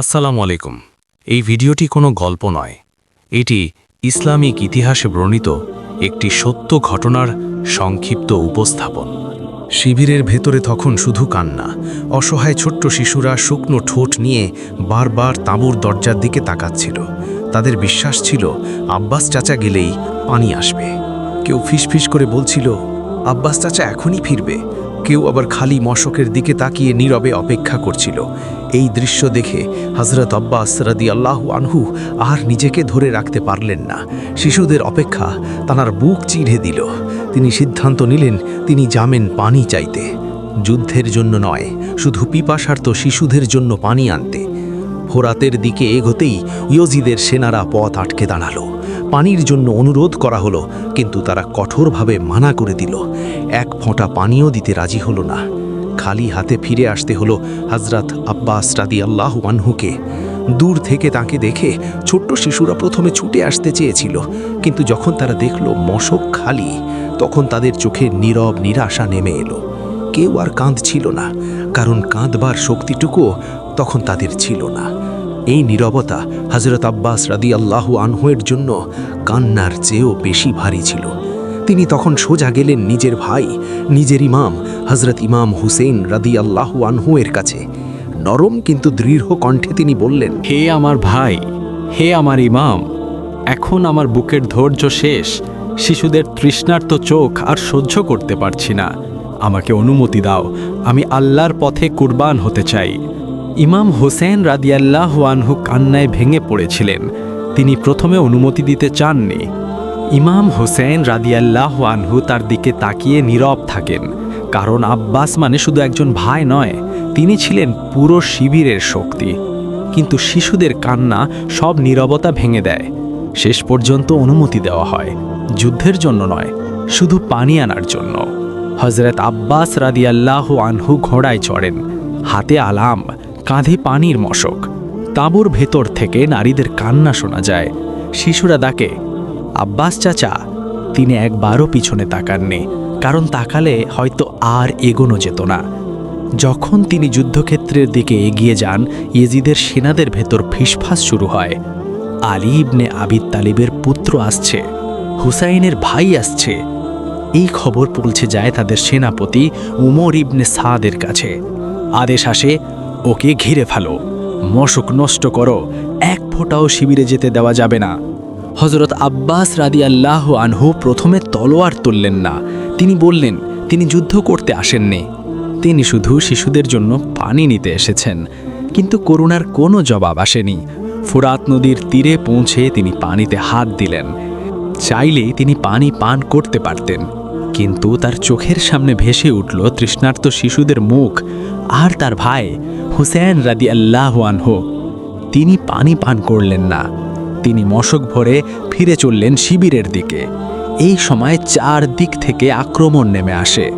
আসসালামু আলাইকুম। এই ভিডিওটি কোনো গল্প নয়। এটি ইসলামিক ইতিহাসে বর্ণিত একটি সত্য ঘটনার সংক্ষিপ্ত উপস্থাপন। শিবিরের ভেতরে তখন শুধু কান্না, অসহায় ছোট্ট শিশুরা শুকনো ঠোঁট নিয়ে বারবার তাঁবুর দরজার দিকে তাকাচ্ছিল। তাদের বিশ্বাস ছিল, আব্বাস চাচা গেলেই পানি আসবে। কেউ ফিসফিস করে বলছিল, আব্বাস চাচা এখনই ফিরবে। কেউ আবার খালি মশকের দিকে তাকিয়ে নীরবে অপেক্ষা করছিল। এই দৃশ্য দেখে হজরত আব্বাস রাদি আল্লাহ আনহু আর নিজেকে ধরে রাখতে পারলেন না। শিশুদের অপেক্ষা তানার বুক চিড়ে দিল। তিনি সিদ্ধান্ত নিলেন, তিনি জামেন পানি চাইতে। যুদ্ধের জন্য নয়, শুধু পিপাসার্থ শিশুদের জন্য পানি আনতে। ফোরাতের দিকে এগোতেই ইয়জিদের সেনারা পথ আটকে দাঁড়াল। পানির জন্য অনুরোধ করা হলো, কিন্তু তারা কঠোরভাবে মানা করে দিল। এক ফোঁটা পানিও দিতে রাজি হলো না। খালি হাতে ফিরে আসতে হলো হজরত আব্বাস রাদি আল্লাহ আনহুকে। দূর থেকে তাকে দেখে ছোট্ট শিশুরা প্রথমে ছুটে আসতে চেয়েছিল, কিন্তু যখন তারা দেখল মশক খালি, তখন তাদের চোখে নীরব নিরাশা নেমে এলো। কেউ আর কাঁদছিল না, কারণ কাঁদবার শক্তিটুকুও তখন তাদের ছিল না। এই নীরবতা হজরত আব্বাস রাদি আল্লাহু আনহুয়ের জন্য কান্নার চেয়েও বেশি ভারী ছিল। তিনি তখন সোজা গেলেন নিজের ভাই, নিজের ইমাম হজরত ইমাম হুসেন রাদি আল্লাহু আনহুয়ের কাছে। নরম কিন্তু দৃঢ় কণ্ঠে তিনি বললেন, হে আমার ভাই, হে আমার ইমাম, এখন আমার বুকের ধৈর্য শেষ, শিশুদের তৃষ্ণার্ত চোখ আর সহ্য করতে পারছি না। আমাকে অনুমতি দাও, আমি আল্লাহর পথে কুরবান হতে চাই। ইমাম হোসেন রাদিয়াল্লাহ আনহু কান্নায় ভেঙে পড়েছিলেন। তিনি প্রথমে অনুমতি দিতে চাননি। ইমাম হোসেন রাদিয়াল্লাহ আনহু তার দিকে তাকিয়ে নীরব থাকেন। কারণ আব্বাস মানে শুধু একজন ভাই নয়, তিনি ছিলেন পুরো শিবিরের শক্তি। কিন্তু শিশুদের কান্না সব নীরবতা ভেঙে দেয়। শেষ পর্যন্ত অনুমতি দেওয়া হয়। যুদ্ধের জন্য নয়, শুধু পানি আনার জন্য। হজরত আব্বাস রাদিয়াল্লাহ আনহু ঘোড়ায় চড়েন। হাতে আলাম কাঁধে পানির মশক। তাঁবুর ভেতর থেকে নারীদের কান্না শোনা যায়। শিশুরা ডাকে, আব্বাস চাচা, তিনি একবারও পিছনে তাকাননি, কারণ তাকালে হয়তো আর এগোনো যেত না। যখন তিনি যুদ্ধক্ষেত্রের দিকে এগিয়ে যান, ইয়েজিদের সেনাদের ভেতর ফিসফাস শুরু হয়। আলী ইবনে আবিদ তালিবের পুত্র আসছে, হুসাইনের ভাই আসছে। এই খবর পৌঁছে যায় তাদের সেনাপতি উমর ইবনে সাদের কাছে। আদেশ আসে ওকে ঘিরে ফেলো। মশক নষ্ট করো। এক ফোঁটাও শিবিরে যেতে দেওয়া যাবে না। হজরত আব্বাস রাদি আল্লাহ আনহু প্রথমে তলোয়ার তুললেন না। তিনি বললেন, তিনি যুদ্ধ করতে আসেননি। তিনি শুধু শিশুদের জন্য পানি নিতে এসেছেন। কিন্তু করুণার কোনো জবাব আসেনি। ফুরাত নদীর তীরে পৌঁছে তিনি পানিতে হাত দিলেন। চাইলেই তিনি পানি পান করতে পারতেন। কিন্তু তার চোখের সামনে ভেসে উঠল তৃষ্ণার্ত শিশুদের মুখ। আর তার ভাই হুসেন রাদি আল্লাহ আনহু, তিনি পানি পান করলেন না। তিনি মশক ভরে ফিরে চললেন শিবিরের দিকে। এই সময় চার দিক থেকে আক্রমণ নেমে আসে।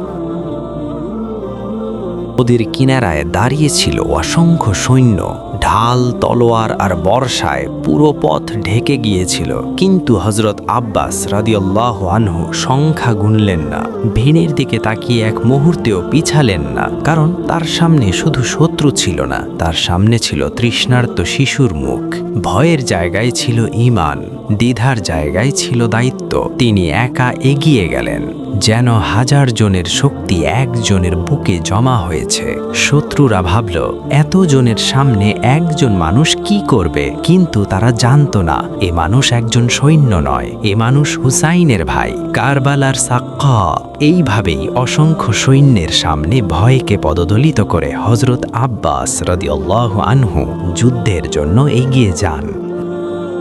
ওদের কিনারায় দাঁড়িয়েছিল অসংখ্য সৈন্য। ঢাল, তলোয়ার আর বর্ষায় পুরো পথ ঢেকে গিয়েছিল। কিন্তু হজরত আব্বাস রাদিয়াল্লাহ আনহু সংখ্যা গুনলেন না। ভিড়ের দিকে তাকিয়ে এক মুহূর্তেও পিছালেন না। কারণ তার সামনে শুধু শত্রু ছিল না, তার সামনে ছিল তৃষ্ণার্ত শিশুর মুখ। ভয়ের জায়গায় ছিল ইমান দ্বিধার জায়গায় ছিল দায়িত্ব। তিনি একা এগিয়ে গেলেন। যেন হাজার জনের শক্তি একজনের বুকে জমা হয়েছে। শত্রুরা ভাবল এত জনের সামনে একজন মানুষ কি করবে? কিন্তু তারা জানতো না, এ মানুষ একজন সৈন্য নয়, এ মানুষ হুসাইনের ভাই। কারবালার সাক্কা, এইভাবেই অসংখ্য সৈন্যের সামনে ভয়কে পদদলিত করে হজরত আব্বাস রদিয়াল্লাহ আনহু যুদ্ধের জন্য এগিয়ে যান।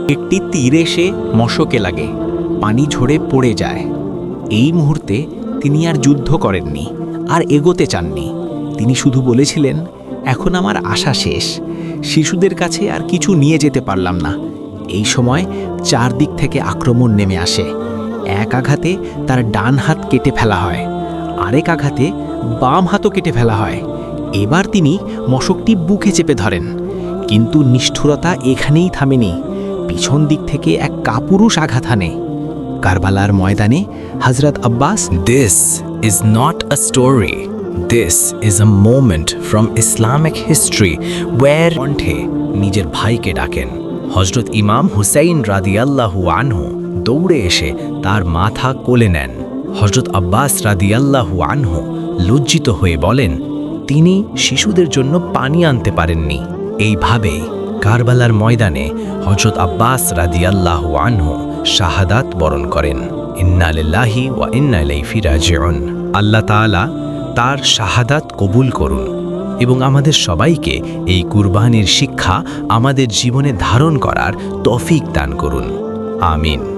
একটি তীর এসে মশকে লাগে, পানি ঝরে পড়ে যায়। এই মুহূর্তে তিনি আর যুদ্ধ করেননি আর এগোতে চাননি। তিনি শুধু বলেছিলেন, এখন আমার আশা শেষ। শিশুদের কাছে আর কিছু নিয়ে যেতে পারলাম না। এই সময় চারদিক থেকে আক্রমণ নেমে আসে। এক আঘাতে তার ডান হাত কেটে ফেলা হয়। আরেক আঘাতে বাম হাতও কেটে ফেলা হয়। এবার তিনি মশকটি বুকে চেপে ধরেন। কিন্তু নিষ্ঠুরতা এখানেই থামেনি। পিছন দিক থেকে এক কাপুরুষ আঘাত হানে। কারবালার ময়দানে হজরত Abbas this is not a story this is a moment from Islamic history where কণ্ঠে নিজের ভাইকে ডাকেন। হজরত ইমাম হুসাইন রাদিয়াল্লাহু আনহু দৌড়ে এসে তার মাথা কোলে নেন। হজরত আব্বাস রাদিয়াল্লাহু আনহু লজ্জিত হয়ে বলেন, তিনি শিশুদের জন্য পানি আনতে পারেননি। এইভাবে কারবালার ময়দানে হজরত আব্বাস রাদিয়াল্লাহু আনহু শাহাদাত বরণ করেন। ইন্নালিল্লাহি ওয়া ইন্না ইলাইহি রাজিউন। আল্লাহ তাআলা তার শাহাদাত কবুল করুন এবং আমাদের সবাইকে এই কুরবানির শিক্ষা আমাদের জীবনে ধারণ করার তফিক দান করুন। আমিন।